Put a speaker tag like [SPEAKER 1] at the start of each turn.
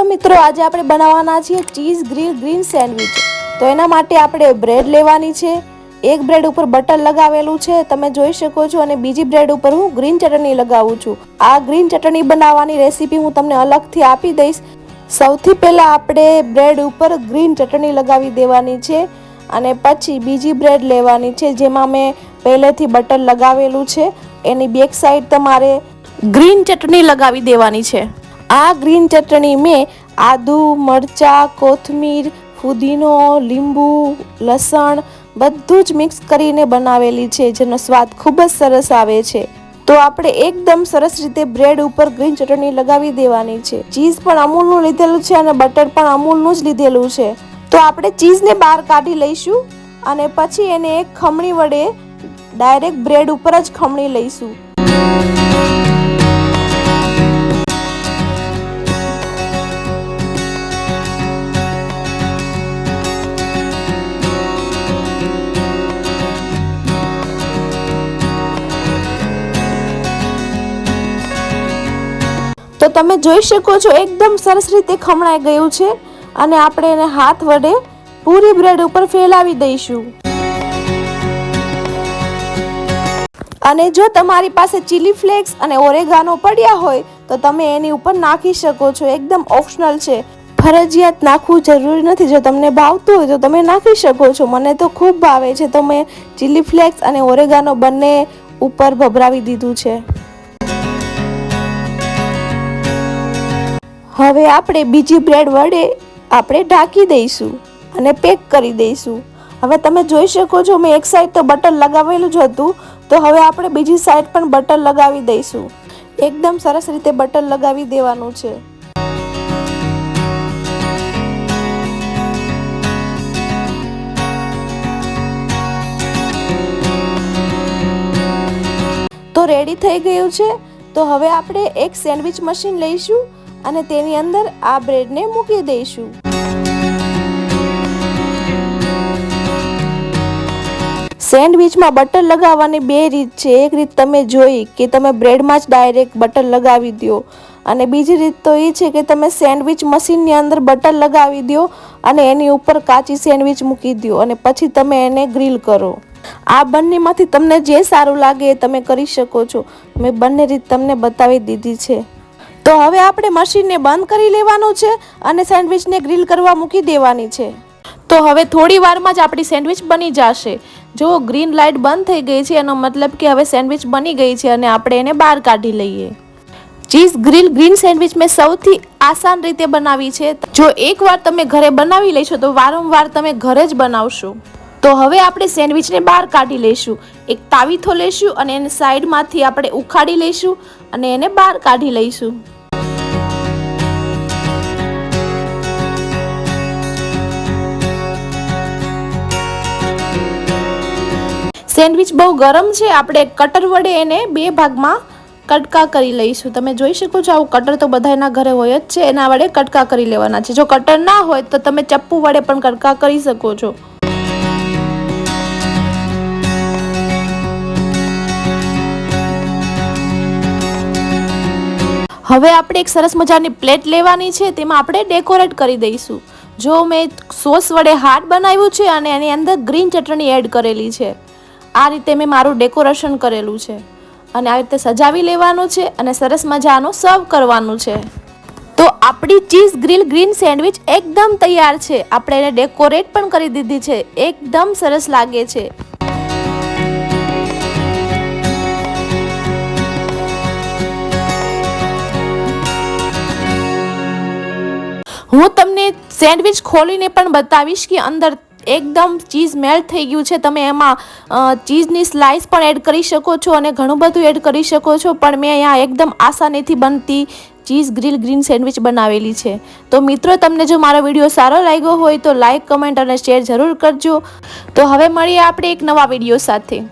[SPEAKER 1] મિત્રો, આજે આપણે બનાવવાના છીએ ચીઝ ગ્રીલ ગ્રીન સેન્ડવિચ. તો એના માટે આપણે બ્રેડ લેવાની છે. એક બ્રેડ ઉપર બટર લગાવેલું છે. તમે જોઈ શકો છો અને બીજી બ્રેડ ઉપર હું ગ્રીન ચટણી લગાવું છું. આ ગ્રીન ચટણી બનાવવાની રેસીપી હું તમને અલગથી આપી દઈશ. સૌથી પહેલાં આપણે બ્રેડ ઉપર ગ્રીન ચટણી લગાવી દેવાની છે અને પછી બીજી બ્રેડ લેવાની છે, જેમાં મેં પહેલેથી બટર લગાવેલું છે. એની બેક સાઈડ તમારે ગ્રીન ચટણી લગાવી દેવાની છે. આ ગ્રીન ચટણી મેં આદુ, મરચાં, કોથમીર, ફુદીનો, લીંબુ, લસણ બધું જ મિક્સ કરીને બનાવેલી છે, જેનો સ્વાદ ખૂબ જ સરસ આવે છે. તો આપણે એકદમ સરસ રીતે બ્રેડ ઉપર ગ્રીન ચટણી લગાવી દેવાની છે. ચીઝ પણ અમૂલનું લીધેલું છે અને બટર પણ અમૂલનું જ લીધેલું છે. તો આપણે ચીઝને બહાર કાઢી લઈશું અને પછી એને એક ખમણી વડે ડાયરેક્ટ બ્રેડ ઉપર જ ખમણી લઈશું. તમે જોઈ શકો છો, એકદમ સરસ રીતે ખમણાઈ ગયું છે અને આપણે એને હાથ વડે પૂરી બ્રેડ ઉપર ફેલાવી દઈશું. અને જો તમારી પાસે ચીલી ફ્લેક્સ અને ઓરેગાનો પડ્યા હોય, તો તમે એની ઉપર નાખી શકો છો. એકદમ ઓપ્શનલ છે. ફરજિયાત નાખવું જરૂરી નથી. જો તમને ભાવતું હોય તો તમે નાખી શકો છો. મને તો ખૂબ ભાવે છે. તો મેં ચીલી ફ્લેક્સ અને ઓરેગાનો બંને ઉપર ભભરાવી દીધું છે. હવે આપણે બીજી બ્રેડ વડે આપણે ઢાંકી દઈશું અને પેક કરી દઈશું. હવે તમે જોઈ શકો છો, મેં એક સાઈડ તો બટર લગાવેલું જ હતું, તો હવે આપણે બીજી સાઈડ પણ બટર લગાવી દઈશું. એકદમ સરસ રીતે બટર લગાવી દેવાનું છે. તો રેડી થઈ ગયું છે? તો હવે આપણે એક સેન્ડવિચ મશીન લઈશું અને તેની અંદર આ બ્રેડને મૂકી દઈશું. સેન્ડવિચમાં બટર લગાવવાની બે રીત છે. એક રીત તમે જોઈ કે તમે બ્રેડમાં જ ડાયરેક્ટ બટર લગાવી દો. અને બીજી રીત તો એ છે કે તમે સેન્ડવિચ મશીનની અંદર બટર લગાવી દો અને એની ઉપર કાચી સેન્ડવિચ મૂકી દો અને પછી તમે એને ગ્રીલ કરો. આ બંનેમાંથી તમને જે સારું લાગે એ તમે કરી શકો છો. મેં બંને રીત તમને બતાવી દીધી છે. તો હવે આપણે મશીનને બંધ કરી લેવાનું છે અને સેન્ડવિચને ગ્રીલ કરવા મૂકી દેવાની છે. તો હવે થોડી વારમાં જ આપણી સેન્ડવિચ બની જશે. જો ગ્રીન લાઇટ બંધ થઈ ગઈ છે એનો મતલબ કે હવે સેન્ડવિચ બની ગઈ છે અને આપણે એને બહાર કાઢી લઈએ. ચીઝ ગ્રીલ ગ્રીન સેન્ડવિચ મેં સૌથી આસાન રીતે બનાવી છે. જો એકવાર તમે ઘરે બનાવી લેશો તો વારંવાર તમે ઘરે જ બનાવશો. તો હવે આપણે સેન્ડવિચને બહાર કાઢી લઈશું. એક તાવીથો લઈશું અને એને સાઈડમાંથી આપણે ઉખાડી લઈશું અને એને બહાર કાઢી લઈશું. સેન્ડવિચ બહુ ગરમ છે. આપણે કટર વડે એને બે ભાગમાં કટકા કરી લઈશું. તમે જોઈ શકો છો, આવું કટર તો બધાના ઘરે હોય જ છે. એના વડે કટકા કરી લેવાના છે. જો કટર ના હોય, તો તમે ચપ્પુ વડે પણ કટકા કરી શકો છો. હવે આપણે એક સરસ મજાની પ્લેટ લેવાની છે. તેમાં આપણે ડેકોરેટ કરી દઈશું. જો મેં સોસ વડે હાર્ટ બનાવ્યું છે અને એની અંદર ગ્રીન ચટણી એડ કરેલી છે. આ રીતે મેં મારું ડેકોરેશન કરેલું છે. અને આ રીતે સજાવી લેવાનું છે અને સરસ મજાનું સર્વ કરવાનું છે. તો આપણી ચીઝ ગ્રીલ ગ્રીન સેન્ડવિચ એકદમ તૈયાર છે. આપણે એને ડેકોરેટ પણ કરી દીધી છે. એકદમ સરસ લાગે છે. હું તમને સેન્ડવિચ ખોલીને પણ બતાવીશ કે અંદર એકદમ ચીઝ મેલ્ટ થઈ ગયું છે. તમે એમાં ચીઝની સ્લાઇસ પણ એડ કરી શકો છો અને ઘણું બધું એડ કરી શકો છો. પણ મેં અહીંયા એકદમ આસાનીથી બનતી ચીઝ ગ્રીલ ગ્રીન સેન્ડવિચ બનાવેલી છે. તો મિત્રો, તમને જો મારો વીડિયો સારો લાગ્યો હોય તો લાઇક કમેન્ટ અને શેર જરૂર કરજો. તો હવે મળીએ આપણે એક નવા વીડિયો સાથે.